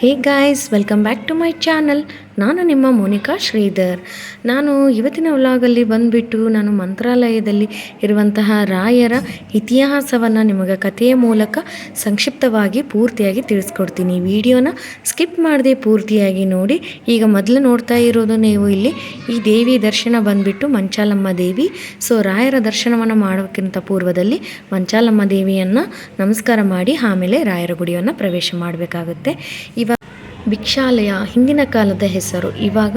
Hey guys, welcome back to my channel. ನಾನು ನಿಮ್ಮ ಮೋನಿಕಾ ಶ್ರೀಧರ್. ನಾನು ಇವತ್ತಿನ ವ್ಲಾಗಲ್ಲಿ ಬಂದುಬಿಟ್ಟು ನಾನು ಮಂತ್ರಾಲಯದಲ್ಲಿ ಇರುವಂತಹ ರಾಯರ ಇತಿಹಾಸವನ್ನು ನಿಮಗೆ ಕಥೆಯ ಮೂಲಕ ಸಂಕ್ಷಿಪ್ತವಾಗಿ ಪೂರ್ತಿಯಾಗಿ ತಿಳಿಸ್ಕೊಡ್ತೀನಿ. ವಿಡಿಯೋನ ಸ್ಕಿಪ್ ಮಾಡದೆ ಪೂರ್ತಿಯಾಗಿ ನೋಡಿ. ಈಗ ಮೊದಲು ನೋಡ್ತಾ ಇರೋದು ನೀವು ಇಲ್ಲಿ ಈ ದೇವಿ ದರ್ಶನ ಬಂದುಬಿಟ್ಟು ಮಂಚಾಲಮ್ಮ ದೇವಿ. ಸೊ, ರಾಯರ ದರ್ಶನವನ್ನು ಮಾಡೋಕ್ಕಿಂತ ಪೂರ್ವದಲ್ಲಿ ಮಂಚಾಲಮ್ಮ ದೇವಿಯನ್ನು ನಮಸ್ಕಾರ ಮಾಡಿ, ಆಮೇಲೆ ರಾಯರ ಗುಡಿಯನ್ನು ಪ್ರವೇಶ ಮಾಡಬೇಕಾಗುತ್ತೆ. ಇವಾಗ ಭಿಕ್ಷಾಲಯ ಹಿಂದಿನ ಕಾಲದ ಹೆಸರು. ಇವಾಗ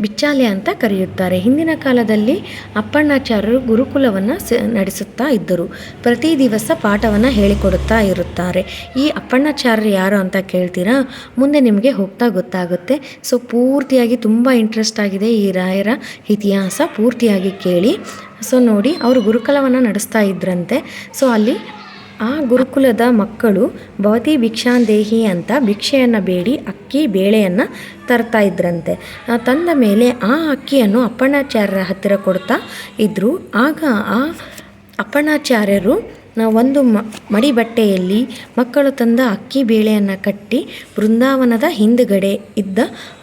ಬಿಚ್ಚಾಲಯ ಅಂತ ಕರೆಯುತ್ತಾರೆ. ಹಿಂದಿನ ಕಾಲದಲ್ಲಿ ಅಪ್ಪಣ್ಣಾಚಾರ್ಯರು ಗುರುಕುಲವನ್ನು ಸ ನಡೆಸುತ್ತಾ ಇದ್ದರು. ಪ್ರತಿ ದಿವಸ ಪಾಠವನ್ನು ಹೇಳಿಕೊಡುತ್ತಾ ಇರುತ್ತಾರೆ. ಈ ಅಪ್ಪಣ್ಣಾಚಾರ್ಯರು ಯಾರು ಅಂತ ಕೇಳ್ತೀರಾ? ಮುಂದೆ ನಿಮಗೆ ಹೋಗ್ತಾ ಗೊತ್ತಾಗುತ್ತೆ. ಸೊ, ಪೂರ್ತಿಯಾಗಿ ತುಂಬ ಇಂಟ್ರೆಸ್ಟ್ ಆಗಿದೆ ಈ ರಾಯರ ಇತಿಹಾಸ ಪೂರ್ತಿಯಾಗಿ ಕೇಳಿ. ಸೊ, ನೋಡಿ, ಅವರು ಗುರುಕುಲವನ್ನು ನಡೆಸ್ತಾ ಇದ್ರಂತೆ. ಸೊ, ಅಲ್ಲಿ ಆ ಗುರುಕುಲದ ಮಕ್ಕಳು ಭವತಿ ಭಿಕ್ಷಾಂದೇಹಿ ಅಂತ ಭಿಕ್ಷೆಯನ್ನು ಬೇಡಿ, ಅಕ್ಕಿ ಬೇಳೆಯನ್ನು ತರ್ತಾ ಇದ್ರಂತೆ. ತಂದ ಮೇಲೆ ಆ ಅಕ್ಕಿಯನ್ನು ಅಪ್ಪಣಾಚಾರ್ಯರ ಹತ್ತಿರ ಕೊಡ್ತಾ ಇದ್ದರು ಆಗ ಆ ಅಪ್ಪಣಾಚಾರ್ಯರು ಒಂದು ಮ ಮಡಿ ಬಟ್ಟೆಯಲ್ಲಿ ಮಕ್ಕಳು ತಂದ ಅಕ್ಕಿ ಬೇಳೆಯನ್ನು ಕಟ್ಟಿ ಬೃಂದಾವನದ ಹಿಂದುಗಡೆ ಇದ್ದ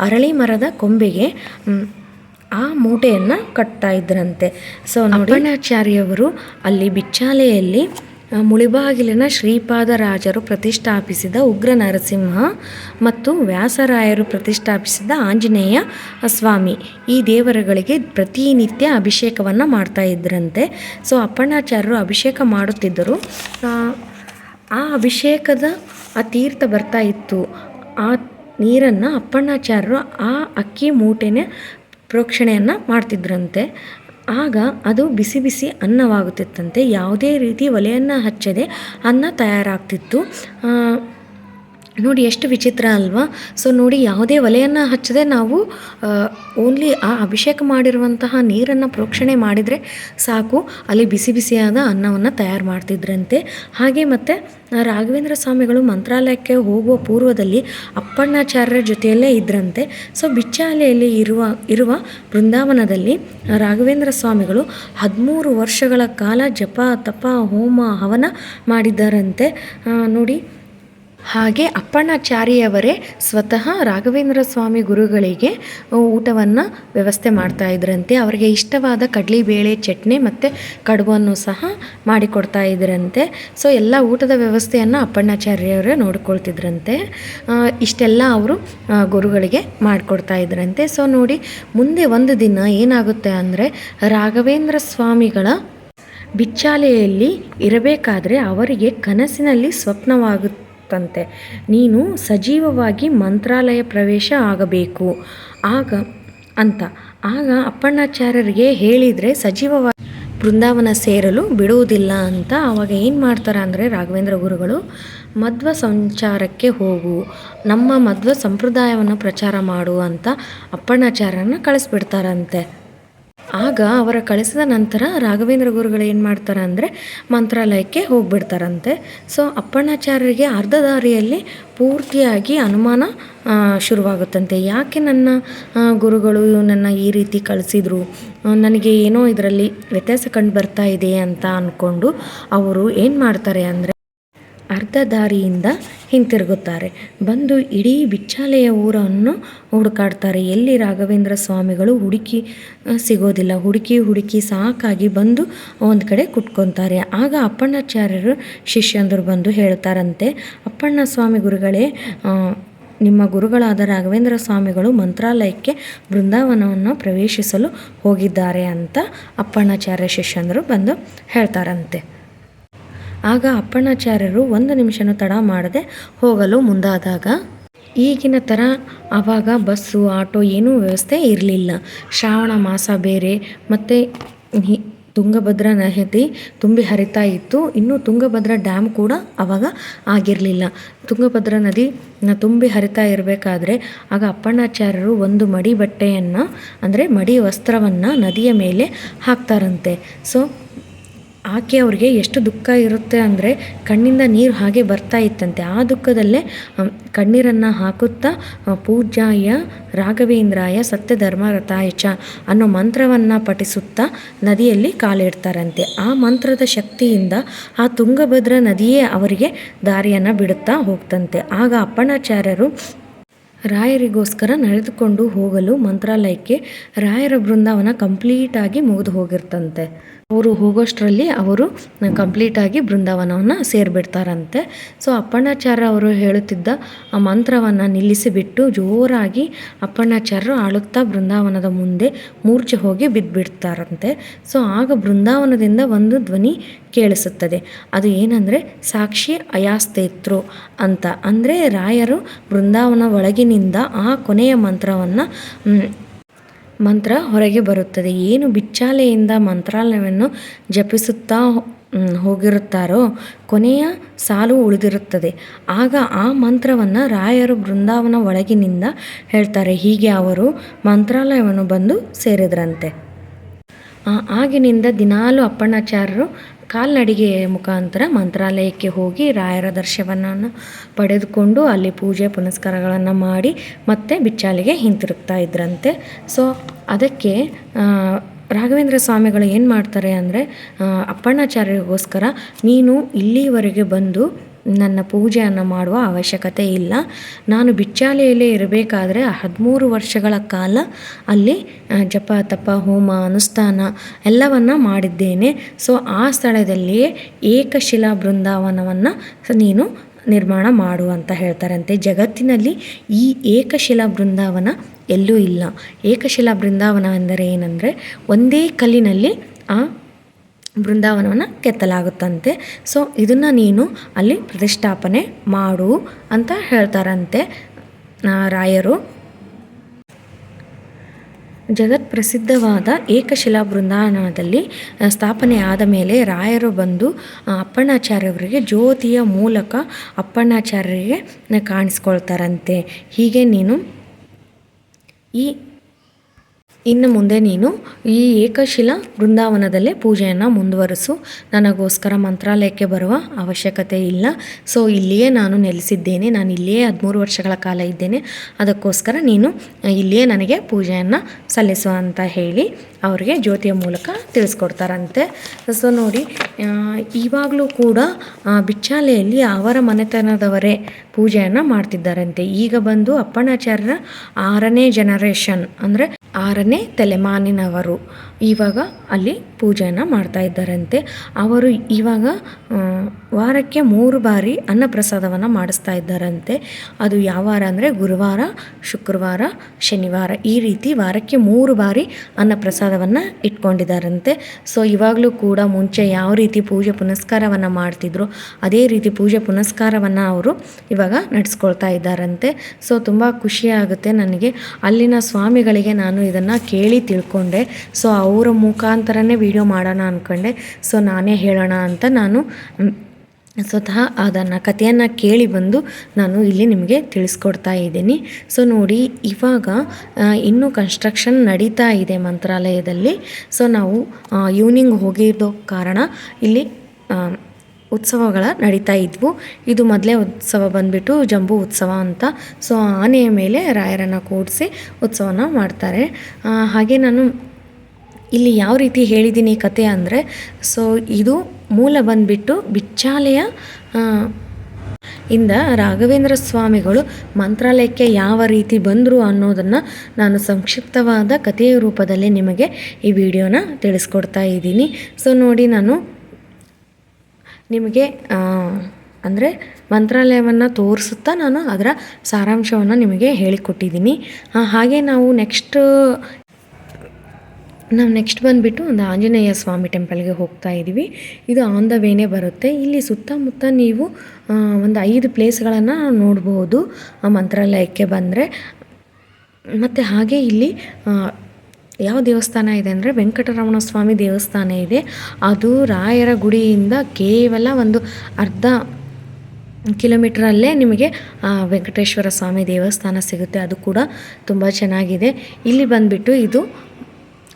ಅರಳಿ ಮರದ ಕೊಂಬೆಗೆ ಆ ಮೂಟೆಯನ್ನು ಕಟ್ತಾ ಇದ್ರಂತೆ. ಸೊ ಅಪ್ಪಣ್ಣಾಚಾರ್ಯವರು ಅಲ್ಲಿ ಬಿಚ್ಚಾಲೆಯಲ್ಲಿ ಮುಳಿಬಾಗಿಲಿನ ಶ್ರೀಪಾದರಾಜರು ಪ್ರತಿಷ್ಠಾಪಿಸಿದ ಉಗ್ರ ನರಸಿಂಹ ಮತ್ತು ವ್ಯಾಸರಾಯರು ಪ್ರತಿಷ್ಠಾಪಿಸಿದ ಆಂಜನೇಯ ಸ್ವಾಮಿ ಈ ದೇವರುಗಳಿಗೆ ಪ್ರತಿನಿತ್ಯ ಅಭಿಷೇಕವನ್ನು ಮಾಡ್ತಾ ಇದ್ರಂತೆ. ಸೊ ಅಪ್ಪಣ್ಣಾಚಾರ್ಯರು ಅಭಿಷೇಕ ಮಾಡುತ್ತಿದ್ದರು. ಆ, ಅಭಿಷೇಕದ ಆ ತೀರ್ಥ ಬರ್ತಾ ಇತ್ತು. ಆ ನೀರನ್ನು ಅಪ್ಪಣ್ಣಾಚಾರ್ಯರು ಆ ಅಕ್ಕಿ ಮೂಟೆನೇ ಪ್ರೋಕ್ಷಣೆಯನ್ನು ಮಾಡ್ತಿದ್ರಂತೆ. ಆಗ ಅದು ಬಿಸಿ ಬಿಸಿ ಅನ್ನವಾಗುತ್ತಿತ್ತಂತೆ. ಯಾವುದೇ ರೀತಿ ಒಲೆಯನ್ನು ಹಚ್ಚದೆ ಅನ್ನ ತಯಾರಾಗ್ತಿತ್ತು. ನೋಡಿ ಎಷ್ಟು ವಿಚಿತ್ರ ಅಲ್ವಾ? ಸೊ ನೋಡಿ ಯಾವುದೇ ಒಲೆಯನ್ನು ಹಚ್ಚದೆ ನಾವು ಓನ್ಲಿ ಆ ಅಭಿಷೇಕ ಮಾಡಿರುವಂತಹ ನೀರನ್ನು ಪ್ರೋಕ್ಷಣೆ ಮಾಡಿದರೆ ಸಾಕು. ಅಲ್ಲಿ ಬಿಸಿ ಬಿಸಿಯಾದ ಅನ್ನವನ್ನು ತಯಾರು ಮಾಡ್ತಿದ್ರಂತೆ. ಹಾಗೆ ಮತ್ತು ರಾಘವೇಂದ್ರ ಸ್ವಾಮಿಗಳು ಮಂತ್ರಾಲಯಕ್ಕೆ ಹೋಗುವ ಪೂರ್ವದಲ್ಲಿ ಅಪ್ಪಣ್ಣಾಚಾರ್ಯರ ಜೊತೆಯಲ್ಲೇ ಇದ್ರಂತೆ. ಸೊ ಬಿಚ್ಚಾಲೆಯಲ್ಲಿ ಇರುವ ಇರುವ ಬೃಂದಾವನದಲ್ಲಿ ರಾಘವೇಂದ್ರ ಸ್ವಾಮಿಗಳು ಹದಿಮೂರು ವರ್ಷಗಳ ಕಾಲ ಜಪ, ತಪ, ಹೋಮ, ಹವನ ಮಾಡಿದ್ದಾರಂತೆ. ನೋಡಿ ಹಾಗೆ ಅಪ್ಪಣ್ಣಾಚಾರಿಯವರೇ ಸ್ವತಃ ರಾಘವೇಂದ್ರ ಸ್ವಾಮಿ ಗುರುಗಳಿಗೆ ಊಟವನ್ನು ವ್ಯವಸ್ಥೆ ಮಾಡ್ತಾ ಇದ್ರಂತೆ. ಅವರಿಗೆ ಇಷ್ಟವಾದ ಕಡಲೆಬೇಳೆ ಚಟ್ನಿ ಮತ್ತು ಕಡುಬನ್ನು ಸಹ ಮಾಡಿಕೊಡ್ತಾ ಇದ್ರಂತೆ. ಸೊ ಎಲ್ಲ ಊಟದ ವ್ಯವಸ್ಥೆಯನ್ನು ಅಪ್ಪಣ್ಣಾಚಾರ್ಯವರೇ ನೋಡಿಕೊಳ್ತಿದ್ರಂತೆ. ಇಷ್ಟೆಲ್ಲ ಅವರು ಗುರುಗಳಿಗೆ ಮಾಡಿಕೊಡ್ತಾ ಇದ್ರಂತೆ. ಸೊ ನೋಡಿ, ಮುಂದೆ ಒಂದು ದಿನ ಏನಾಗುತ್ತೆ ಅಂದರೆ, ರಾಘವೇಂದ್ರ ಸ್ವಾಮಿಗಳ ಬಿಚ್ಚಾಲೆಯಲ್ಲಿ ಇರಬೇಕಾದ್ರೆ ಅವರಿಗೆ ಕನಸಿನಲ್ಲಿ ಸ್ವಪ್ನವಾಗುತ್ತಂತೆ ನೀನು ಸಜೀವವಾಗಿ ಮಂತ್ರಾಲಯ ಪ್ರವೇಶ ಆಗಬೇಕು. ಆಗ ಅಂತ. ಆಗ ಅಪ್ಪಣ್ಣಾಚಾರ್ಯರಿಗೆ ಹೇಳಿದರೆ ಸಜೀವವಾಗಿ ಬೃಂದಾವನ ಸೇರಲು ಬಿಡುವುದಿಲ್ಲ ಅಂತ ಆವಾಗ ಏನು ಮಾಡ್ತಾರೆ ಅಂದರೆ ರಾಘವೇಂದ್ರ ಗುರುಗಳು ಮಧ್ವ ಸಂಚಾರಕ್ಕೆ ಹೋಗು, ನಮ್ಮ ಮಧ್ವ ಸಂಪ್ರದಾಯವನ್ನು ಪ್ರಚಾರ ಮಾಡು ಅಂತ ಅಪ್ಪಣ್ಣಾಚಾರ್ಯರನ್ನ ಕಳಿಸ್ಬಿಡ್ತಾರಂತೆ. ಆಗ ಅವರ ಕಳಿಸಿದ ನಂತರ ರಾಘವೇಂದ್ರ ಗುರುಗಳು ಏನು ಮಾಡ್ತಾರೆ ಅಂದರೆ ಮಂತ್ರಾಲಯಕ್ಕೆ ಹೋಗಿಬಿಡ್ತಾರಂತೆ. ಸೊ ಅಪ್ಪಣ್ಣಾಚಾರ್ಯರಿಗೆ ಅರ್ಧ ದಾರಿಯಲ್ಲಿ ಪೂರ್ತಿಯಾಗಿ ಅನುಮಾನ ಶುರುವಾಗುತ್ತಂತೆ. ಯಾಕೆ ನನ್ನ ಗುರುಗಳು ನನ್ನ ಈ ರೀತಿ ಕಳಿಸಿದ್ರು? ನನಗೆ ಏನೋ ಇದರಲ್ಲಿ ವ್ಯತ್ಯಾಸ ಕಂಡು ಬರ್ತಾ ಇದೆ ಅಂತ ಅಂದ್ಕೊಂಡು ಅವರು ಏನು ಮಾಡ್ತಾರೆ ಅಂದರೆ ಅರ್ಧ ದಾರಿಯಿಂದ ಹಿಂತಿರುಗುತ್ತಾರೆ. ಬಂದು ಇಡೀ ಬಿಚ್ಚಾಲೆಯ ಊರನ್ನು ಹುಡುಕಾಡ್ತಾರೆ. ಎಲ್ಲಿ ರಾಘವೇಂದ್ರ ಸ್ವಾಮಿಗಳು ಹುಡುಕಿ ಸಿಗೋದಿಲ್ಲ. ಹುಡುಕಿ ಹುಡುಕಿ ಸಾಕಾಗಿ ಬಂದು ಒಂದು ಕಡೆ ಕುಟ್ಕೊತಾರೆ ಆಗ ಅಪ್ಪಣ್ಣಾಚಾರ್ಯರು ಶಿಷ್ಯಂದರು ಬಂದು ಹೇಳ್ತಾರಂತೆ ಅಪ್ಪಣ್ಣ ಸ್ವಾಮಿ ಗುರುಗಳೇ ನಿಮ್ಮ ಗುರುಗಳಾದ ರಾಘವೇಂದ್ರ ಸ್ವಾಮಿಗಳು ಮಂತ್ರಾಲಯಕ್ಕೆ ಬೃಂದಾವನವನ್ನು ಪ್ರವೇಶಿಸಲು ಹೋಗಿದ್ದಾರೆ ಅಂತ ಅಪ್ಪಣ್ಣಾಚಾರ್ಯ ಶಿಷ್ಯಂದರು ಬಂದು ಹೇಳ್ತಾರಂತೆ. ಆಗ ಅಪ್ಪಣ್ಣಾಚಾರ್ಯರು ಒಂದು ನಿಮಿಷನೂ ತಡ ಮಾಡದೆ ಹೋಗಲು ಮುಂದಾದಾಗ, ಈಗಿನ ಥರ ಆವಾಗ ಬಸ್ಸು ಆಟೋ ಏನೂ ವ್ಯವಸ್ಥೆ ಇರಲಿಲ್ಲ. ಶ್ರಾವಣ ಮಾಸ ಬೇರೆ, ಮತ್ತು ತುಂಗಭದ್ರಾ ನದಿ ತುಂಬಿ ಹರಿತಾ ಇತ್ತು. ಇನ್ನು ತುಂಗಭದ್ರಾ ಡ್ಯಾಮ್ ಕೂಡ ಆವಾಗ ಆಗಿರಲಿಲ್ಲ. ತುಂಗಭದ್ರಾ ನದಿ ತುಂಬಿ ಹರಿತಾ ಇರಬೇಕಾದ್ರೆ ಆಗ ಅಪ್ಪಣ್ಣಾಚಾರ್ಯರು ಒಂದು ಮಡಿ ಬಟ್ಟೆಯನ್ನು, ಅಂದರೆ ಮಡಿ ವಸ್ತ್ರವನ್ನು ನದಿಯ ಮೇಲೆ ಹಾಕ್ತಾರಂತೆ. ಸೊ ಆಕೆ ಅವ್ರಿಗೆ ಎಷ್ಟು ದುಃಖ ಇರುತ್ತೆ ಅಂದರೆ ಕಣ್ಣಿಂದ ನೀರು ಹಾಗೆ ಬರ್ತಾ ಇತ್ತಂತೆ. ಆ ದುಃಖದಲ್ಲೇ ಕಣ್ಣೀರನ್ನು ಹಾಕುತ್ತಾ ಪೂಜಾಯ ರಾಘವೇಂದ್ರಾಯ ಸತ್ಯ ಧರ್ಮರಥಾಯಚ ಅನ್ನೋ ಮಂತ್ರವನ್ನು ಪಠಿಸುತ್ತಾ ನದಿಯಲ್ಲಿ ಕಾಲಿಡ್ತಾರಂತೆ. ಆ ಮಂತ್ರದ ಶಕ್ತಿಯಿಂದ ಆ ತುಂಗಭದ್ರಾ ನದಿಯೇ ಅವರಿಗೆ ದಾರಿಯನ್ನು ಬಿಡುತ್ತಾ ಹೋಗ್ತಂತೆ. ಆಗ ಅಪ್ಪಣಾಚಾರ್ಯರು ರಾಯರಿಗೋಸ್ಕರ ನಡೆದುಕೊಂಡು ಹೋಗಲು ಮಂತ್ರಾಲಯಕ್ಕೆ ರಾಯರ ಬೃಂದಾವನ ಕಂಪ್ಲೀಟಾಗಿ ಮುಗಿದು ಹೋಗಿರ್ತಂತೆ. ಅವರು ಹೋಗೋಷ್ಟರಲ್ಲಿ ಅವರು ಕಂಪ್ಲೀಟಾಗಿ ಬೃಂದಾವನವನ್ನು ಸೇರಿಬಿಡ್ತಾರಂತೆ. ಸೊ ಅಪ್ಪಣ್ಣಾಚಾರ್ಯ ಅವರು ಹೇಳುತ್ತಿದ್ದ ಆ ಮಂತ್ರವನ್ನು ನಿಲ್ಲಿಸಿಬಿಟ್ಟು ಜೋರಾಗಿ ಅಪ್ಪಣ್ಣಾಚಾರ್ಯರು ಆಳುತ್ತಾ ಬೃಂದಾವನದ ಮುಂದೆ ಮೂರ್ಛೆ ಹೋಗಿ ಬಿದ್ದುಬಿಡ್ತಾರಂತೆ ಸೊ ಆಗ ಬೃಂದಾವನದಿಂದ ಒಂದು ಧ್ವನಿ ಕೇಳಿಸುತ್ತದೆ. ಅದು ಏನಂದರೆ, ಸಾಕ್ಷಿ ಅಯಾಸ್ತೇತ್ರು ಅಂತ. ಅಂದರೆ ರಾಯರು ಬೃಂದಾವನ ಒಳಗಿನಿಂದ ಆ ಕೊನೆಯ ಮಂತ್ರವನ್ನು ಮಂತ್ರ ಹೊರಗೆ ಬರುತ್ತದೆ. ಏನು ಬಿಚ್ಚಾಲೆಯಿಂದ ಮಂತ್ರಾಲಯವನ್ನು ಜಪಿಸುತ್ತಾ ಹೋಗಿರುತ್ತಾರೋ ಕೊನೆಯ ಸಾಲು ಉಳಿದಿರುತ್ತದೆ. ಆಗ ಆ ಮಂತ್ರವನ್ನು ರಾಯರು ಬೃಂದಾವನ ಒಳಗಿನಿಂದ ಹೇಳ್ತಾರೆ. ಹೀಗೆ ಅವರು ಮಂತ್ರಾಲಯವನ್ನು ಬಂದು ಸೇರಿದ್ರಂತೆ. ಆಗಿನಿಂದ ದಿನಾಲು ಅಪ್ಪಣ್ಣಾಚಾರ್ಯರು ಕಾಲ್ನಡಿಗೆ ಮುಖಾಂತರ ಮಂತ್ರಾಲಯಕ್ಕೆ ಹೋಗಿ ರಾಯರ ದರ್ಶನವನ್ನು ಪಡೆದುಕೊಂಡು ಅಲ್ಲಿ ಪೂಜೆ ಪುನಸ್ಕಾರಗಳನ್ನು ಮಾಡಿ ಮತ್ತೆ ಬಿಚ್ಚಾಲಿಗೆ ಹಿಂತಿರುಗ್ತಾ ಇದ್ರಂತೆ. ಸೊ ಅದಕ್ಕೆ ರಾಘವೇಂದ್ರ ಸ್ವಾಮಿಗಳು ಏನು ಮಾಡ್ತಾರೆ ಅಂದರೆ ಅಪ್ಪಣ್ಣಾಚಾರ್ಯರಿಗೋಸ್ಕರ ನೀನು ಇಲ್ಲಿವರೆಗೆ ಬಂದು ನನ್ನ ಪೂಜೆಯನ್ನು ಮಾಡುವ ಅವಶ್ಯಕತೆ ಇಲ್ಲ. ನಾನು ಬಿಚ್ಚಾಲೆಯಲ್ಲೇ ಇರಬೇಕಾದ್ರೆ ಹದಿಮೂರು ವರ್ಷಗಳ ಕಾಲ ಅಲ್ಲಿ ಜಪ, ತಪ, ಹೋಮ, ಅನುಷ್ಠಾನ ಎಲ್ಲವನ್ನು ಮಾಡಿದ್ದೇನೆ. ಸೊ, ಆ ಸ್ಥಳದಲ್ಲಿಯೇ ಏಕಶಿಲಾ ಬೃಂದಾವನವನ್ನು ನೀನು ನಿರ್ಮಾಣ ಮಾಡು ಅಂತ ಹೇಳ್ತಾರಂತೆ. ಜಗತ್ತಿನಲ್ಲಿ ಈ ಏಕಶಿಲಾ ಬೃಂದಾವನ ಎಲ್ಲೂ ಇಲ್ಲ. ಏಕಶಿಲಾ ಬೃಂದಾವನ ಅಂದರೆ ಏನಂದರೆ, ಒಂದೇ ಕಲ್ಲಿನಲ್ಲಿ ಆ ಬೃಂದಾವನವನ್ನು ಕೆತ್ತಲಾಗುತ್ತಂತೆ. ಸೊ ಇದನ್ನು ನೀನು ಅಲ್ಲಿ ಪ್ರತಿಷ್ಠಾಪನೆ ಮಾಡು ಅಂತ ಹೇಳ್ತಾರಂತೆ ರಾಯರು. ಜಗತ್ ಪ್ರಸಿದ್ಧವಾದ ಏಕಶಿಲಾ ಬೃಂದಾವನದಲ್ಲಿ ಸ್ಥಾಪನೆ ಆದ ಮೇಲೆ ರಾಯರು ಬಂದು ಅಪ್ಪಣ್ಣಾಚಾರ್ಯವರಿಗೆ ಜ್ಯೋತಿಯ ಮೂಲಕ ಅಪ್ಪಣ್ಣಾಚಾರ್ಯರಿಗೆ ಕಾಣಿಸ್ಕೊಳ್ತಾರಂತೆ. ಹೀಗೆ ನೀನು ಈ ಇನ್ನು ಮುಂದೆ ನೀನು ಈ ಏಕಶಿಲಾ ಬೃಂದಾವನದಲ್ಲೇ ಪೂಜೆಯನ್ನು ಮುಂದುವರಿಸು. ನನಗೋಸ್ಕರ ಮಂತ್ರಾಲಯಕ್ಕೆ ಬರುವ ಅವಶ್ಯಕತೆ ಇಲ್ಲ. ಸೊ, ಇಲ್ಲಿಯೇ ನಾನು ನೆಲೆಸಿದ್ದೇನೆ. ನಾನು ಇಲ್ಲಿಯೇ ಹದಿಮೂರು ವರ್ಷಗಳ ಕಾಲ ಇದ್ದೇನೆ. ಅದಕ್ಕೋಸ್ಕರ ನೀನು ಇಲ್ಲಿಯೇ ನನಗೆ ಪೂಜೆಯನ್ನು ಸಲ್ಲಿಸು ಅಂತ ಹೇಳಿ ಅವರಿಗೆ ಜ್ಯೋತಿಯ ಮೂಲಕ ತಿಳಿಸ್ಕೊಡ್ತಾರಂತೆ. ಸೊ, ನೋಡಿ ಇವಾಗಲೂ ಕೂಡ ಬಿಚ್ಚಾಲೆಯಲ್ಲಿ ಅವರ ಮನೆತನದವರೇ ಪೂಜೆಯನ್ನು ಮಾಡ್ತಿದ್ದಾರಂತೆ. ಈಗ ಬಂದು ಅಪ್ಪಣಾಚಾರ್ಯರ ಆರನೇ ಜನರೇಷನ್ ಅಂದರೆ ಆರನೇ ತಲೆಮಾನಿನವರು. ಇವಾಗ ಅಲ್ಲಿ ಪೂಜೆಯನ್ನು ಮಾಡ್ತಾ ಇದ್ದಾರಂತೆ. ಅವರು ಇವಾಗ ವಾರಕ್ಕೆ ಮೂರು ಬಾರಿ ಅನ್ನಪ್ರಸಾದವನ್ನು ಮಾಡಿಸ್ತಾ ಇದ್ದಾರಂತೆ. ಅದು ಯಾವ ವಾರ ಅಂದರೆ ಗುರುವಾರ, ಶುಕ್ರವಾರ, ಶನಿವಾರ ಈ ರೀತಿ ವಾರಕ್ಕೆ ಮೂರು ಬಾರಿ ಅನ್ನಪ್ರಸಾದವನ್ನು ಇಟ್ಕೊಂಡಿದ್ದಾರಂತೆ. ಸೊ, ಇವಾಗಲೂ ಕೂಡ ಮುಂಚೆ ಯಾವ ರೀತಿ ಪೂಜೆ ಪುನಸ್ಕಾರವನ್ನು ಮಾಡ್ತಿದ್ರು, ಅದೇ ರೀತಿ ಪೂಜೆ ಪುನಸ್ಕಾರವನ್ನು ಅವರು ಇವಾಗ ನಡೆಸ್ಕೊಳ್ತಾ ಇದ್ದಾರಂತೆ. ಸೊ, ತುಂಬ ಖುಷಿಯಾಗುತ್ತೆ ನನಗೆ. ಅಲ್ಲಿನ ಸ್ವಾಮಿಗಳಿಗೆ ನಾನು ಇದನ್ನು ಕೇಳಿ ತಿಳ್ಕೊಂಡೆ. ಸೊ ಅವರ ಮುಖಾಂತರನೇ ವೀಡಿಯೋ ಮಾಡೋಣ ಅಂದ್ಕೊಂಡೆ ಸೊ ನಾನೇ ಹೇಳೋಣ ಅಂತ ನಾನು ಸ್ವತಃ ಅದನ್ನು ಕಥೆಯನ್ನು ಕೇಳಿ ಬಂದು ನಾನು ಇಲ್ಲಿ ನಿಮಗೆ ತಿಳಿಸ್ಕೊಡ್ತಾ ಇದ್ದೀನಿ. ಸೊ ನೋಡಿ, ಇವಾಗ ಇನ್ನೂ ಕನ್ಸ್ಟ್ರಕ್ಷನ್ ನಡೀತಾ ಇದೆ ಮಂತ್ರಾಲಯದಲ್ಲಿ. ಸೊ ನಾವು ಈವ್ನಿಂಗ್ ಹೋಗಿರೋ ಕಾರಣ ಇಲ್ಲಿ ಉತ್ಸವಗಳ ನಡೀತಾ ಇದ್ವು. ಇದು ಮೊದಲೇ ಉತ್ಸವ ಬಂದುಬಿಟ್ಟು ಜಂಬೂ ಉತ್ಸವ ಅಂತ. ಸೊ ಆನೆಯ ಮೇಲೆ ರಾಯರನ್ನು ಕೂಡಿಸಿ ಉತ್ಸವನ ಮಾಡ್ತಾರೆ. ಹಾಗೆ ನಾನು ಇಲ್ಲಿ ಯಾವ ರೀತಿ ಹೇಳಿದ್ದೀನಿ ಕತೆ ಅಂದರೆ ಸೊ ಇದು ಮೂಲ ಬಂದುಬಿಟ್ಟು ಬಿಚ್ಚಾಲೆಯ ಇಂದ ರಾಘವೇಂದ್ರ ಸ್ವಾಮಿಗಳು ಮಂತ್ರಾಲಯಕ್ಕೆ ಯಾವ ರೀತಿ ಬಂದರು ಅನ್ನೋದನ್ನು ನಾನು ಸಂಕ್ಷಿಪ್ತವಾದ ಕಥೆಯ ರೂಪದಲ್ಲಿ ನಿಮಗೆ ಈ ವಿಡಿಯೋನ ತಿಳಿಸ್ಕೊಡ್ತಾ ಇದ್ದೀನಿ. ಸೊ ನೋಡಿ ನಾನು ನಿಮಗೆ ಅಂದರೆ ಮಂತ್ರಾಲಯವನ್ನು ತೋರಿಸುತ್ತಾ ನಾನು ಅದರ ಸಾರಾಂಶವನ್ನು ನಿಮಗೆ ಹೇಳಿಕೊಟ್ಟಿದ್ದೀನಿ. ಹಾಗೆ ನಾವು ನೆಕ್ಸ್ಟ್ ನಾವು ನೆಕ್ಸ್ಟ್ ಬಂದುಬಿಟ್ಟು ಒಂದು ಆಂಜನೇಯ ಸ್ವಾಮಿ ಟೆಂಪಲ್ಗೆ ಹೋಗ್ತಾ ಇದ್ದೀವಿ ಇದು ಆನ್ ದ ವೇನೇ ಬರುತ್ತೆ. ಇಲ್ಲಿ ಸುತ್ತಮುತ್ತ ನೀವು ಒಂದು ಐದು ಪ್ಲೇಸ್ಗಳನ್ನು ನೋಡ್ಬೋದು ಮಂತ್ರಾಲಯಕ್ಕೆ ಬಂದರೆ. ಮತ್ತು ಹಾಗೆ ಇಲ್ಲಿ ಯಾವ ದೇವಸ್ಥಾನ ಇದೆ ಅಂದರೆ ವೆಂಕಟರಮಣ ಸ್ವಾಮಿ ದೇವಸ್ಥಾನ ಇದೆ. ಅದು ರಾಯರ ಗುಡಿಯಿಂದ ಕೇವಲ ಒಂದು ಅರ್ಧ ಕಿಲೋಮೀಟ್ರಲ್ಲೇ ನಿಮಗೆ ವೆಂಕಟೇಶ್ವರ ಸ್ವಾಮಿ ದೇವಸ್ಥಾನ ಸಿಗುತ್ತೆ. ಅದು ಕೂಡ ತುಂಬ ಚೆನ್ನಾಗಿದೆ. ಇಲ್ಲಿ ಬಂದುಬಿಟ್ಟು ಇದು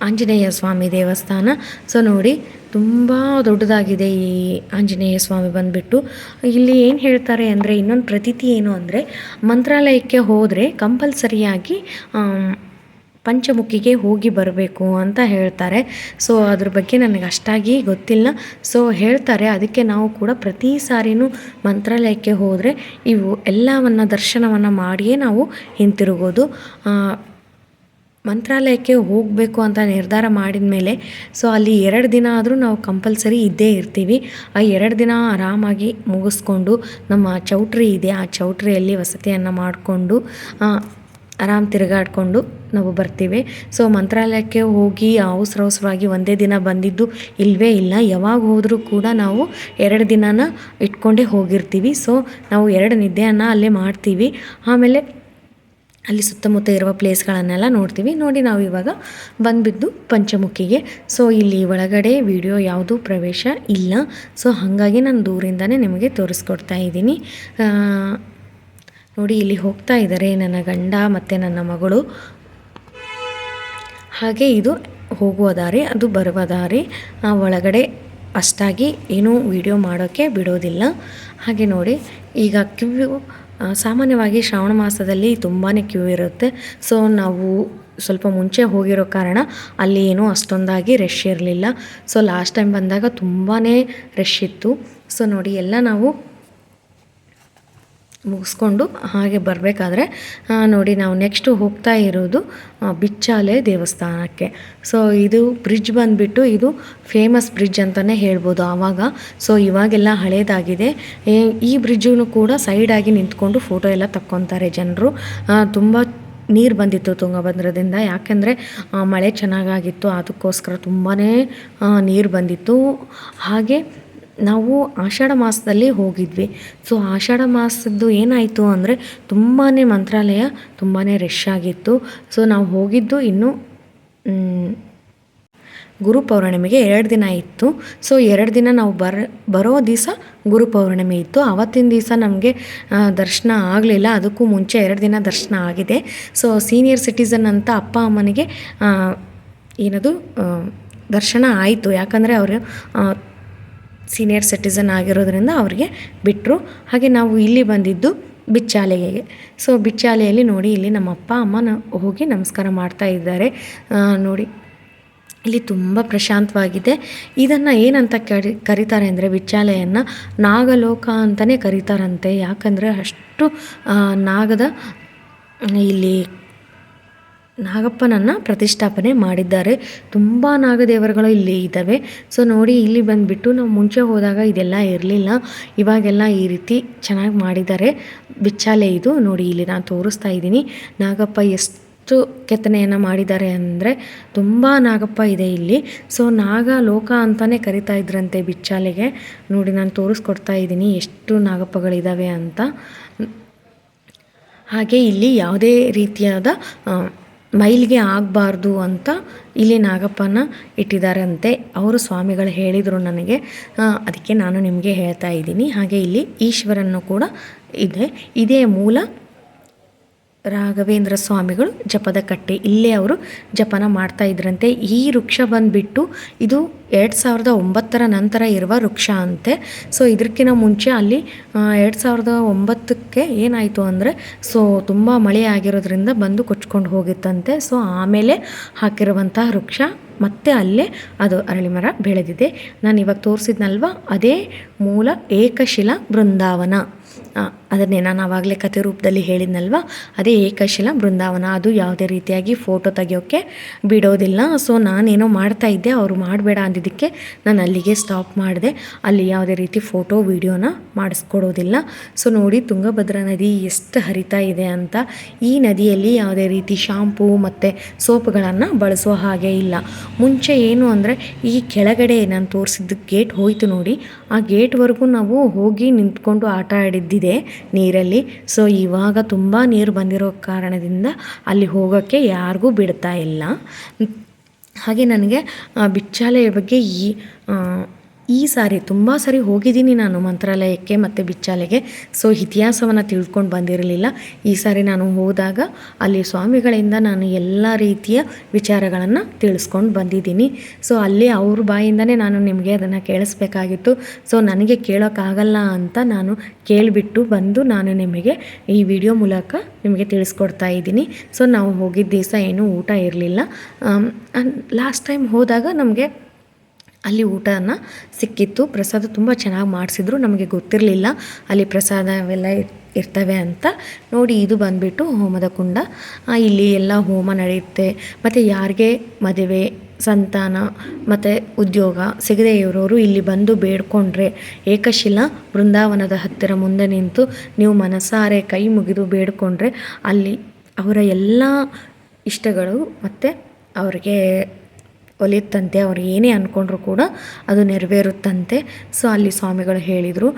ಆಂಜನೇಯ ಸ್ವಾಮಿ ದೇವಸ್ಥಾನ. ಸೊ ನೋಡಿ, ತುಂಬ ದೊಡ್ಡದಾಗಿದೆ ಈ ಆಂಜನೇಯ ಸ್ವಾಮಿ ಬಂದುಬಿಟ್ಟು. ಇಲ್ಲಿ ಏನು ಹೇಳ್ತಾರೆ ಅಂದರೆ, ಇನ್ನೊಂದು ಪ್ರತೀತಿ ಏನು ಅಂದರೆ, ಮಂತ್ರಾಲಯಕ್ಕೆ ಹೋದರೆ ಕಂಪಲ್ಸರಿಯಾಗಿ ಪಂಚಮುಖಿಗೆ ಹೋಗಿ ಬರಬೇಕು ಅಂತ ಹೇಳ್ತಾರೆ. ಸೊ ಅದ್ರ ಬಗ್ಗೆ ನನಗೆ ಅಷ್ಟಾಗಿ ಗೊತ್ತಿಲ್ಲ. ಸೊ ಹೇಳ್ತಾರೆ, ಅದಕ್ಕೆ ನಾವು ಕೂಡ ಪ್ರತಿ ಸಾರಿನೂ ಮಂತ್ರಾಲಯಕ್ಕೆ ಹೋದರೆ ಇವು ಎಲ್ಲವನ್ನು ದರ್ಶನವನ್ನು ಮಾಡಿಯೇ ನಾವು ಹಿಂತಿರುಗೋದು. ಮಂತ್ರಾಲಯಕ್ಕೆ ಹೋಗಬೇಕು ಅಂತ ನಿರ್ಧಾರ ಮಾಡಿದ ಮೇಲೆ, ಸೊ ಅಲ್ಲಿ ಎರಡು ದಿನ ಆದರೂ ನಾವು ಕಂಪಲ್ಸರಿ ಇದ್ದೇ ಇರ್ತೀವಿ. ಆ ಎರಡು ದಿನ ಆರಾಮಾಗಿ ಮುಗಿಸ್ಕೊಂಡು ನಮ್ಮ ಚೌಟ್ರಿ ಇದೆ, ಆ ಚೌಟ್ರಿಯಲ್ಲಿ ವಸತಿಯನ್ನು ಮಾಡಿಕೊಂಡು ಆರಾಮ್ ತಿರುಗಾಡಿಕೊಂಡು ನಾವು ಬರ್ತೀವಿ. ಸೊ ಮಂತ್ರಾಲಯಕ್ಕೆ ಹೋಗಿ ಅವಸರ ಅವಸರವಾಗಿ ಒಂದೇ ದಿನ ಬಂದಿದ್ದು ಇಲ್ಲವೇ ಇಲ್ಲ. ಯಾವಾಗ ಹೋದರೂ ಕೂಡ ನಾವು ಎರಡು ದಿನನ ಇಟ್ಕೊಂಡೇ ಹೋಗಿರ್ತೀವಿ. ಸೊ ನಾವು ಎರಡು ನಿದ್ದೆಯನ್ನು ಅಲ್ಲೇ ಮಾಡ್ತೀವಿ. ಆಮೇಲೆ ಅಲ್ಲಿ ಸುತ್ತಮುತ್ತ ಇರುವ ಪ್ಲೇಸ್ಗಳನ್ನೆಲ್ಲ ನೋಡ್ತೀವಿ. ನೋಡಿ ನಾವು ಇವಾಗ ಬಂದುಬಿದ್ದು ಪಂಚಮುಖಿಗೆ. ಸೊ, ಇಲ್ಲಿ ಒಳಗಡೆ ವಿಡಿಯೋ ಯಾವುದೂ ಪ್ರವೇಶ ಇಲ್ಲ. ಸೊ, ಹಾಗಾಗಿ ನಾನು ದೂರಿಂದನೇ ನಿಮಗೆ ತೋರಿಸ್ಕೊಡ್ತಾ ಇದ್ದೀನಿ. ನೋಡಿ, ಇಲ್ಲಿ ಹೋಗ್ತಾ ಇದ್ದಾರೆ ನನ್ನ ಗಂಡ ಮತ್ತು ನನ್ನ ಮಗಳು. ಹಾಗೆ ಇದು ಹೋಗುವ ದಾರಿ, ಅದು ಬರುವ ದಾರಿ. ಒಳಗಡೆ ಅಷ್ಟಾಗಿ ಏನೂ ವಿಡಿಯೋ ಮಾಡೋಕ್ಕೆ ಬಿಡೋದಿಲ್ಲ. ಹಾಗೆ ನೋಡಿ, ಈಗ ಕ್ಯೂ ಸಾಮಾನ್ಯವಾಗಿ ಶ್ರಾವಣ ಮಾಸದಲ್ಲಿ ತುಂಬಾ ಕ್ಯೂ ಇರುತ್ತೆ. ಸೊ ನಾವು ಸ್ವಲ್ಪ ಮುಂಚೆ ಹೋಗಿರೋ ಕಾರಣ ಅಲ್ಲಿ ಏನೂ ಅಷ್ಟೊಂದಾಗಿ ರಶ್ ಇರಲಿಲ್ಲ. ಸೊ ಲಾಸ್ಟ್ ಟೈಮ್ ಬಂದಾಗ ತುಂಬಾ ರಶ್ ಇತ್ತು. ಸೊ ನೋಡಿ, ಎಲ್ಲ ನಾವು ಮುಗಿಸ್ಕೊಂಡು ಹಾಗೆ ಬರಬೇಕಾದ್ರೆ ನೋಡಿ ನಾವು ನೆಕ್ಸ್ಟು ಹೋಗ್ತಾ ಇರೋದು ಬಿಚ್ಚಾಲೆ ದೇವಸ್ಥಾನಕ್ಕೆ. ಸೊ ಇದು ಬ್ರಿಡ್ಜ್ ಬಂದುಬಿಟ್ಟು ಇದು ಫೇಮಸ್ ಬ್ರಿಡ್ಜ್ ಅಂತಲೇ ಹೇಳ್ಬೋದು ಆವಾಗ. ಸೊ ಇವಾಗೆಲ್ಲ ಹಳೇದಾಗಿದೆ. ಈ ಬ್ರಿಡ್ಜನ್ನು ಕೂಡ ಸೈಡಾಗಿ ನಿಂತ್ಕೊಂಡು ಫೋಟೋ ಎಲ್ಲ ತಕ್ಕೊತಾರೆ ಜನರು. ತುಂಬ ನೀರು ಬಂದಿತ್ತು ತುಂಗಭದ್ರದಿಂದ ಯಾಕೆಂದರೆ ಮಳೆ ಚೆನ್ನಾಗಾಗಿತ್ತು, ಅದಕ್ಕೋಸ್ಕರ ತುಂಬಾ ನೀರು ಬಂದಿತ್ತು. ಹಾಗೆ ನಾವು ಆಷಾಢ ಮಾಸದಲ್ಲಿ ಹೋಗಿದ್ವಿ. ಸೊ ಆಷಾಢ ಮಾಸದ್ದು ಏನಾಯಿತು ಅಂದರೆ ತುಂಬಾ ಮಂತ್ರಾಲಯ ತುಂಬಾ ರಶ್ ಆಗಿತ್ತು. ಸೊ ನಾವು ಹೋಗಿದ್ದು ಇನ್ನು ಗುರು ಪೌರ್ಣಿಮೆಗೆ ಎರಡು ದಿನ ಇತ್ತು. ಸೊ ಎರಡು ದಿನ ನಾವು ಬರ, ಬರೋ ದಿವಸ ಗುರು ಪೌರ್ಣಿಮೆ ಇತ್ತು. ಆವತ್ತಿನ ದಿವಸ ನಮಗೆ ದರ್ಶನ ಆಗಲಿಲ್ಲ. ಅದಕ್ಕೂ ಮುಂಚೆ ಎರಡು ದಿನ ದರ್ಶನ ಆಗಿದೆ. ಸೊ ಸೀನಿಯರ್ ಸಿಟಿಸನ್ ಅಂತ ಅಪ್ಪ ಅಮ್ಮನಿಗೆ ಏನದು ದರ್ಶನ ಆಯಿತು. ಯಾಕಂದರೆ ಅವರು ಸೀನಿಯರ್ ಸಿಟಿಸನ್ ಆಗಿರೋದ್ರಿಂದ ಅವರಿಗೆ ಬಿಟ್ಟರು ಹಾಗೆ ನಾವು ಇಲ್ಲಿ ಬಂದಿದ್ದು ಬಿಚ್ಚಾಲೆಗೆ ಸೊ ಬಿಚ್ಚಾಲೆಯಲ್ಲಿ ನೋಡಿ ಇಲ್ಲಿ ನಮ್ಮ ಅಪ್ಪ ಅಮ್ಮನ ಹೋಗಿ ನಮಸ್ಕಾರ ಮಾಡ್ತಾ ಇದ್ದಾರೆ. ನೋಡಿ, ಇಲ್ಲಿ ತುಂಬ ಪ್ರಶಾಂತವಾಗಿದೆ. ಇದನ್ನು ಏನಂತ ಕರಿ, ಕರೀತಾರೆ ಅಂದರೆ ಬಿಚ್ಚಾಲೆಯನ್ನು ನಾಗಲೋಕ ಅಂತಲೇ ಕರೀತಾರಂತೆ. ಯಾಕಂದರೆ ಅಷ್ಟು ನಾಗದ, ಇಲ್ಲಿ ನಾಗಪ್ಪನನ್ನು ಪ್ರತಿಷ್ಠಾಪನೆ ಮಾಡಿದ್ದಾರೆ. ತುಂಬ ನಾಗದೇವರುಗಳು ಇಲ್ಲಿ ಇದ್ದಾವೆ. ಸೊ ನೋಡಿ ಇಲ್ಲಿ ಬಂದುಬಿಟ್ಟು ನಾವು ಮುಂಚೆ ಹೋದಾಗ ಇದೆಲ್ಲ ಇರಲಿಲ್ಲ. ಇವಾಗೆಲ್ಲ ಈ ರೀತಿ ಚೆನ್ನಾಗಿ ಮಾಡಿದ್ದಾರೆ. ಬಿಚ್ಚಾಲೆ ಇದು ನೋಡಿ ಇಲ್ಲಿ ನಾನು ತೋರಿಸ್ತಾ ಇದ್ದೀನಿ. ನಾಗಪ್ಪ ಎಷ್ಟು ಕೆತ್ತನೆಯನ್ನು ಮಾಡಿದ್ದಾರೆ ಅಂದರೆ ತುಂಬ ನಾಗಪ್ಪ ಇದೆ ಇಲ್ಲಿ. ಸೊ ನಾಗ ಲೋಕ ಅಂತಲೇ ಕರಿತಾ ಇದ್ರಂತೆ ಬಿಚ್ಚಾಲೆಗೆ. ನೋಡಿ ನಾನು ತೋರಿಸ್ಕೊಡ್ತಾ ಇದ್ದೀನಿ ಎಷ್ಟು ನಾಗಪ್ಪಗಳಿದ್ದಾವೆ ಅಂತ. ಹಾಗೆ ಇಲ್ಲಿ ಯಾವುದೇ ರೀತಿಯಾದ ಮೈಲಿಗೆ ಆಗಬಾರ್ದು ಅಂತ ಇಲ್ಲಿ ನಾಗಪ್ಪನ ಇಟ್ಟಿದ್ದಾರಂತೆ ಅವರು ಸ್ವಾಮಿಗಳು ಹೇಳಿದರು ನನಗೆ. ಅದಕ್ಕೆ ನಾನು ನಿಮಗೆ ಹೇಳ್ತಾ ಇದ್ದೀನಿ. ಹಾಗೆ ಇಲ್ಲಿ ಈಶ್ವರನ್ನು ಕೂಡ ಇದೆ. ಇದೇ ಮೂಲ ರಾಘವೇಂದ್ರ ಸ್ವಾಮಿಗಳು ಜಪದ ಕಟ್ಟೆ. ಇಲ್ಲೇ ಅವರು ಜಪನ ಮಾಡ್ತಾ ಇದ್ರಂತೆ. ಈ ವೃಕ್ಷ ಬಂದುಬಿಟ್ಟು ಇದು ಎರಡು ಸಾವಿರದ ಒಂಬತ್ತರ ನಂತರ ಇರುವ ವೃಕ್ಷ ಅಂತೆ. ಸೊ ಇದಕ್ಕಿಂತ ಮುಂಚೆ ಅಲ್ಲಿ ಎರಡು ಸಾವಿರದ ಒಂಬತ್ತಕ್ಕೆ ಏನಾಯಿತು ಅಂದರೆ ಸೊ ತುಂಬ ಮಳೆ ಆಗಿರೋದ್ರಿಂದ ಬಂದು ಕೊಚ್ಕೊಂಡು ಹೋಗಿತ್ತಂತೆ. ಸೊ ಆಮೇಲೆ ಹಾಕಿರುವಂತಹ ವೃಕ್ಷ ಮತ್ತೆ ಅಲ್ಲೇ ಅದು ಅರಳಿ ಮರ ಬೆಳೆದಿದೆ. ನಾನು ಇವಾಗ ತೋರಿಸಿದ್ನಲ್ವ? ಅದೇ ಮೂಲ ಏಕಶಿಲಾ ಬೃಂದಾವನ. ಅದನ್ನೇ ನಾನು ಆವಾಗಲೇ ಕಥೆ ರೂಪದಲ್ಲಿ ಹೇಳಿದ್ನಲ್ವ? ಅದೇ ಏಕಶಿಲ ಬೃಂದಾವನ. ಅದು ಯಾವುದೇ ರೀತಿಯಾಗಿ ಫೋಟೋ ತೆಗಿಯೋಕ್ಕೆ ಬಿಡೋದಿಲ್ಲ. ಸೊ ನಾನೇನೋ ಮಾಡ್ತಾ ಇದ್ದೆ. ಅವರು ಮಾಡಬೇಡ ಅಂದಿದ್ದಕ್ಕೆ ನಾನು ಅಲ್ಲಿಗೆ ಸ್ಟಾಪ್ ಮಾಡಿದೆ. ಅಲ್ಲಿ ಯಾವುದೇ ರೀತಿ ಫೋಟೋ ವೀಡಿಯೋನ ಮಾಡಿಸ್ಕೊಡೋದಿಲ್ಲ. ಸೊ ನೋಡಿ ತುಂಗಭದ್ರಾ ನದಿ ಎಷ್ಟು ಹರಿತಾ ಇದೆ ಅಂತ. ಈ ನದಿಯಲ್ಲಿ ಯಾವುದೇ ರೀತಿ ಶಾಂಪೂ ಮತ್ತು ಸೋಪ್ಗಳನ್ನು ಬಳಸುವ ಹಾಗೆ ಇಲ್ಲ. ಮುಂಚೆ ಏನು ಅಂದರೆ ಈ ಕೆಳಗಡೆ ನಾನು ತೋರಿಸಿದ್ದು ಗೇಟ್ ಹೋಯಿತು ನೋಡಿ. ಆ ಗೇಟ್ವರೆಗೂ ನಾವು ಹೋಗಿ ನಿಂತ್ಕೊಂಡು ಆಟ ಆಡಿದ್ದಿದೆ. ನೀರಲ್ಲಿ. ಸೊ ಇವಾಗ ತುಂಬ ನೀರು ಬಂದಿರೋ ಕಾರಣದಿಂದ ಅಲ್ಲಿ ಹೋಗೋಕ್ಕೆ ಯಾರಿಗೂ ಬಿಡ್ತಾ ಇಲ್ಲ. ಹಾಗೆ ನನಗೆ ಬಿಚ್ಚಾಲೆಯ ಬಗ್ಗೆ ಈ ಈ ಸಾರಿ ತುಂಬ ಸಾರಿ ಹೋಗಿದ್ದೀನಿ ನಾನು ಮಂತ್ರಾಲಯಕ್ಕೆ ಮತ್ತು ಬಿಚ್ಚಾಲೆಗೆ. ಸೊ ಇತಿಹಾಸವನ್ನು ತಿಳ್ಕೊಂಡು ಬಂದಿರಲಿಲ್ಲ. ಈ ಸಾರಿ ನಾನು ಹೋದಾಗ ಅಲ್ಲಿ ಸ್ವಾಮಿಗಳಿಂದ ನಾನು ಎಲ್ಲ ರೀತಿಯ ವಿಚಾರಗಳನ್ನು ತಿಳಿಸ್ಕೊಂಡು ಬಂದಿದ್ದೀನಿ. ಸೊ ಅಲ್ಲಿ ಅವ್ರ ಬಾಯಿಂದನೇ ನಾನು ನಿಮಗೆ ಅದನ್ನು ಕೇಳಿಸ್ಬೇಕಾಗಿತ್ತು. ಸೊ ನನಗೆ ಕೇಳೋಕ್ಕಾಗಲ್ಲ ಅಂತ ನಾನು ಕೇಳಿಬಿಟ್ಟು ಬಂದು ನಾನು ನಿಮಗೆ ಈ ವಿಡಿಯೋ ಮೂಲಕ ನಿಮಗೆ ತಿಳಿಸ್ಕೊಡ್ತಾ ಇದ್ದೀನಿ. ಸೊ ನಾವು ಹೋಗಿದ್ದ ದಿವಸ ಏನೂ ಊಟ ಇರಲಿಲ್ಲ. ಲಾಸ್ಟ್ ಟೈಮ್ ಹೋದಾಗ ನಮಗೆ ಅಲ್ಲಿ ಊಟನ ಸಿಕ್ಕಿತ್ತು. ಪ್ರಸಾದ ತುಂಬ ಚೆನ್ನಾಗಿ ಮಾಡಿಸಿದ್ರು. ನಮಗೆ ಗೊತ್ತಿರಲಿಲ್ಲ ಅಲ್ಲಿ ಪ್ರಸಾದ ಅವೆಲ್ಲ ಇರ್ತವೆ ಅಂತ. ನೋಡಿ ಇದು ಬಂದುಬಿಟ್ಟು ಹೋಮದ ಕುಂಡ. ಇಲ್ಲಿ ಎಲ್ಲ ಹೋಮ ನಡೆಯುತ್ತೆ. ಮತ್ತು ಯಾರಿಗೆ ಮದುವೆ, ಸಂತಾನ, ಮತ್ತು ಉದ್ಯೋಗ ಸಿಗದೇ ಇರೋರು ಇಲ್ಲಿ ಬಂದು ಬೇಡ್ಕೊಂಡ್ರೆ ಏಕಶಿಲ ಬೃಂದಾವನದ ಹತ್ತಿರ ಮುಂದೆ ನಿಂತು ನೀವು ಮನಸಾರೆ ಕೈ ಮುಗಿದು ಬೇಡ್ಕೊಂಡ್ರೆ ಅಲ್ಲಿ ಅವರ ಎಲ್ಲ ಇಷ್ಟಗಳು ಮತ್ತು ಅವ್ರಿಗೆ ಒಲಿಯುತ್ತಂತೆ, ಅವ್ರು ಏನೇ ಅಂದ್ಕೊಂಡ್ರು ಕೂಡ ಅದು ನೆರವೇರುತ್ತಂತೆ. ಸೊ, ಅಲ್ಲಿ ಸ್ವಾಮಿಗಳು ಹೇಳಿದರು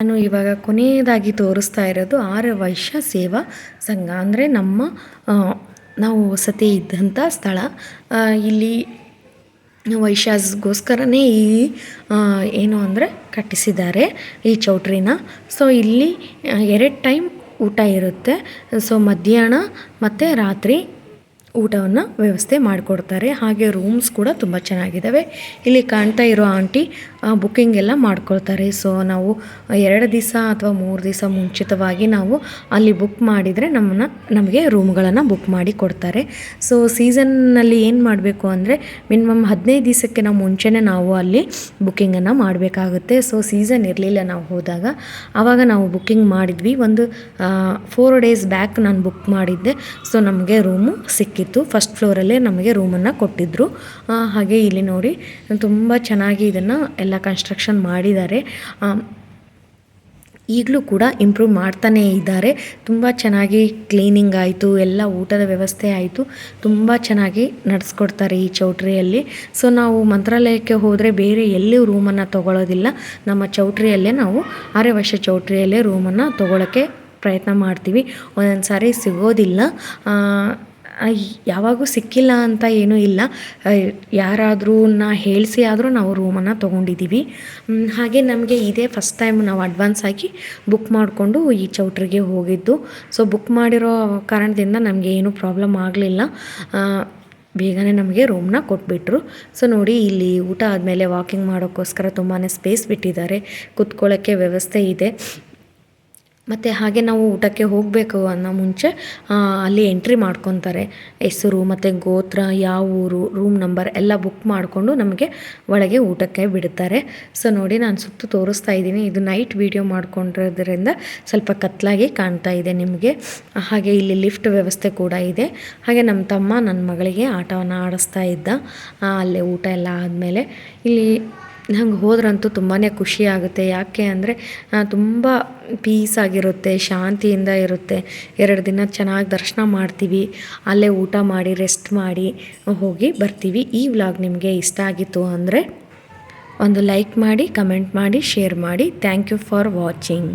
ನಾನು ಇವಾಗ ಕೊನೆಯದಾಗಿ ತೋರಿಸ್ತಾ ಇರೋದು ಆರ್ಯ ವೈಶ್ಯ ಸೇವಾ ಸಂಘ. ಅಂದರೆ ನಮ್ಮ ನಾವು ವಸತಿ ಇದ್ದಂಥ ಸ್ಥಳ. ಇಲ್ಲಿ ವೈಶ್ಯಾಸ್ಗೋಸ್ಕರನೇ ಈ ಏನು ಅಂದರೆ ಕಟ್ಟಿಸಿದ್ದಾರೆ ಈ ಚೌಟ್ರಿನ. ಸೊ, ಇಲ್ಲಿ ಎರಡು ಟೈಮ್ ಊಟ ಇರುತ್ತೆ. ಸೊ, ಮಧ್ಯಾಹ್ನ ಮತ್ತು ರಾತ್ರಿ ಊಟವನ್ನು ವ್ಯವಸ್ಥೆ ಮಾಡಿಕೊಡ್ತಾರೆ. ಹಾಗೆ ರೂಮ್ಸ್ ಕೂಡ ತುಂಬ ಚೆನ್ನಾಗಿದ್ದಾವೆ ಇಲ್ಲಿ ಕಾಣ್ತಾ ಇರೋ ಆಂಟಿ ಬುಕ್ಕಿಂಗ್ ಎಲ್ಲ ಮಾಡ್ಕೊಳ್ತಾರೆ. ಸೊ ನಾವು ಎರಡು ದಿವಸ ಅಥವಾ ಮೂರು ದಿವಸ ಮುಂಚಿತವಾಗಿ ನಾವು ಅಲ್ಲಿ ಬುಕ್ ಮಾಡಿದರೆ ನಮ್ಮನ್ನು, ನಮಗೆ ರೂಮ್ಗಳನ್ನು ಬುಕ್ ಮಾಡಿ ಕೊಡ್ತಾರೆ. ಸೊ ಸೀಸನ್ನಲ್ಲಿ ಏನು ಮಾಡಬೇಕು ಅಂದರೆ ಮಿನಿಮಮ್ ಹದಿನೈದು ದಿವಸಕ್ಕೆ ನಾವು ಮುಂಚೆನೇ ನಾವು ಅಲ್ಲಿ ಬುಕ್ಕಿಂಗನ್ನು ಮಾಡಬೇಕಾಗುತ್ತೆ. ಸೊ ಸೀಸನ್ ಇರಲಿಲ್ಲ ನಾವು ಹೋದಾಗ. ಆವಾಗ ನಾವು ಬುಕ್ಕಿಂಗ್ ಮಾಡಿದ್ವಿ. ಒಂದು ಫೋರ್ ಡೇಸ್ ಬ್ಯಾಕ್ ನಾನು ಬುಕ್ ಮಾಡಿದ್ದೆ. ಸೊ ನಮಗೆ ರೂಮು ಸಿಕ್ಕಿತ್ತು. ಫಸ್ಟ್ ಫ್ಲೋರಲ್ಲೇ ನಮಗೆ ರೂಮನ್ನು ಕೊಟ್ಟಿದ್ದರು ಹಾಗೆ ಇಲ್ಲಿ ನೋಡಿ, ತುಂಬ ಚೆನ್ನಾಗಿ ಇದನ್ನು ಎಲ್ಲ ಕನ್ಸ್ಟ್ರಕ್ಷನ್ ಮಾಡಿದ್ದಾರೆ. ಈಗಲೂ ಕೂಡ ಇಂಪ್ರೂವ್ ಮಾಡ್ತಾನೇ ಇದ್ದಾರೆ. ತುಂಬ ಚೆನ್ನಾಗಿ ಕ್ಲೀನಿಂಗ್ ಆಯಿತು, ಎಲ್ಲ ಊಟದ ವ್ಯವಸ್ಥೆ ಆಯಿತು. ತುಂಬ ಚೆನ್ನಾಗಿ ನಡೆಸ್ಕೊಡ್ತಾರೆ ಈ ಚೌಟ್ರಿಯಲ್ಲಿ. ಸೊ ನಾವು ಮಂತ್ರಾಲಯಕ್ಕೆ ಹೋದರೆ ಬೇರೆ ಎಲ್ಲೂ ರೂಮನ್ನು ತೊಗೊಳ್ಳೋದಿಲ್ಲ ನಮ್ಮ ಚೌಟ್ರಿಯಲ್ಲೇ ನಾವು ಆರ್ಯವಶ ಚೌಟ್ರಿಯಲ್ಲೇ ರೂಮನ್ನು ತೊಗೊಳಕ್ಕೆ ಪ್ರಯತ್ನ ಮಾಡ್ತೀವಿ. ಒಂದೊಂದು ಸಾರಿ ಸಿಗೋದಿಲ್ಲ ಯಾವಾಗೂ ಸಿಕ್ಕಿಲ್ಲ ಅಂತ ಏನೂ ಇಲ್ಲ. ಯಾರಾದರೂ ಹೇಳಿಸಿ ಆದರೂ ನಾವು ರೂಮನ್ನು ತೊಗೊಂಡಿದ್ದೀವಿ ಹಾಗೆ ನಮಗೆ ಇದೇ ಫಸ್ಟ್ ಟೈಮ್ ನಾವು ಅಡ್ವಾನ್ಸ್ ಆಗಿ ಬುಕ್ ಮಾಡಿಕೊಂಡು ಈ ಚೌಟ್ರಿಗೆ ಹೋಗಿದ್ದು. ಸೊ ಬುಕ್ ಮಾಡಿರೋ ಕಾರಣದಿಂದ ನಮಗೆ ಏನು ಪ್ರಾಬ್ಲಮ್ ಆಗಲಿಲ್ಲ. ಬೇಗನೆ ನಮಗೆ ರೂಮ್ನ ಕೊಟ್ಬಿಟ್ರು. ಸೊ ನೋಡಿ ಇಲ್ಲಿ ಊಟ ಆದಮೇಲೆ ವಾಕಿಂಗ್ ಮಾಡೋಕ್ಕೋಸ್ಕರ ತುಂಬಾ ಸ್ಪೇಸ್ ಬಿಟ್ಟಿದ್ದಾರೆ. ಕುತ್ಕೊಳ್ಳೋಕ್ಕೆ ವ್ಯವಸ್ಥೆ ಇದೆ. ಮತ್ತು ಹಾಗೆ ನಾವು ಊಟಕ್ಕೆ ಹೋಗಬೇಕು ಅನ್ನೋ ಮುಂಚೆ ಅಲ್ಲಿ ಎಂಟ್ರಿ ಮಾಡ್ಕೊತಾರೆ. ಹೆಸರು ಮತ್ತು ಗೋತ್ರ, ಯಾವ ಊರು ರೂಮ್ ನಂಬರ್ ಎಲ್ಲ ಬುಕ್ ಮಾಡಿಕೊಂಡು ನಮಗೆ ಒಳಗೆ ಊಟಕ್ಕೆ ಬಿಡ್ತಾರೆ. ಸೊ ನೋಡಿ ನಾನು ಸುತ್ತು ತೋರಿಸ್ತಾ ಇದ್ದೀನಿ. ಇದು ನೈಟ್ ವೀಡಿಯೋ ಮಾಡ್ಕೊಂಡಿರೋದ್ರಿಂದ ಸ್ವಲ್ಪ ಕತ್ಲಾಗಿ ಕಾಣ್ತಾ ಇದೆ ನಿಮಗೆ. ಹಾಗೆ ಇಲ್ಲಿ ಲಿಫ್ಟ್ ವ್ಯವಸ್ಥೆ ಕೂಡ ಇದೆ. ಹಾಗೆ ನಮ್ಮ ತಮ್ಮ ನನ್ನ ಮಗಳಿಗೆ ಆಟವನ್ನು ಆಡಿಸ್ತಾ ಇದ್ದ. ಅಲ್ಲೇ ಊಟ ಎಲ್ಲ ಆದಮೇಲೆ. ಇಲ್ಲಿ ನಂಗೆ ಹೋದ್ರಂತೂ ತುಂಬಾ ಖುಷಿ ಆಗುತ್ತೆ. ಯಾಕೆ ಅಂದರೆ ತುಂಬ ಪೀಸಾಗಿರುತ್ತೆ ಶಾಂತಿಯಿಂದ ಇರುತ್ತೆ. ಎರಡು ದಿನ ಚೆನ್ನಾಗಿ ದರ್ಶನ ಮಾಡ್ತೀವಿ, ಅಲ್ಲೇ ಊಟ ಮಾಡಿ ರೆಸ್ಟ್ ಮಾಡಿ, ಹೋಗಿ ಬರ್ತೀವಿ. ಈ ವ್ಲಾಗ್ ನಿಮಗೆ ಇಷ್ಟ ಆಗಿತ್ತು ಅಂದರೆ, ಒಂದು ಲೈಕ್ ಮಾಡಿ ಕಮೆಂಟ್ ಮಾಡಿ ಶೇರ್ ಮಾಡಿ. Thank you for watching